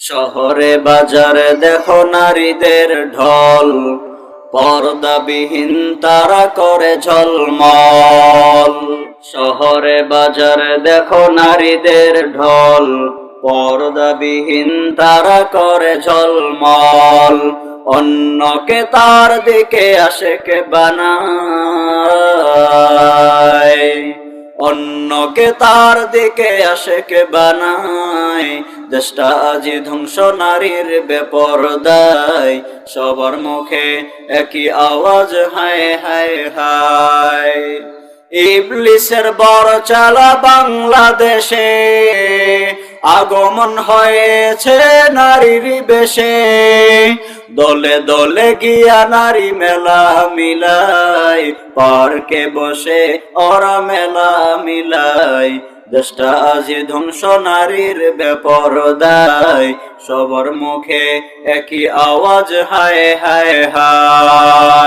শহরে বাজারে দেখো নারীদের ঢল, পর্দাবিহীন তারা করে ঝলমল। শহরে বাজারে দেখো নারীদের ঢল, পর্দাবিহীন তারা করে ঝলমল। অন্যকে তার দিকে আসে কে বানায়। অন্যকে তার দিকে আসে কে বানায়। দেশটা আজি ধ্বংস, নারীর বেপরদায়। সবার মুখে একই আওয়াজ, হায় হায় হায়। ইবলিসের বড় চালা বাংলাদেশে আগমন হয়েছে নারীর বেশে। দলে দলে গিয়া নারী মেলা মিলাই, পার্কে বসে ওরা মেলা মিলাই। দেশটা আজি ধ্বংস নারীর দায় সবার মুখে একই আওয়াজ, হায় হায় হায়।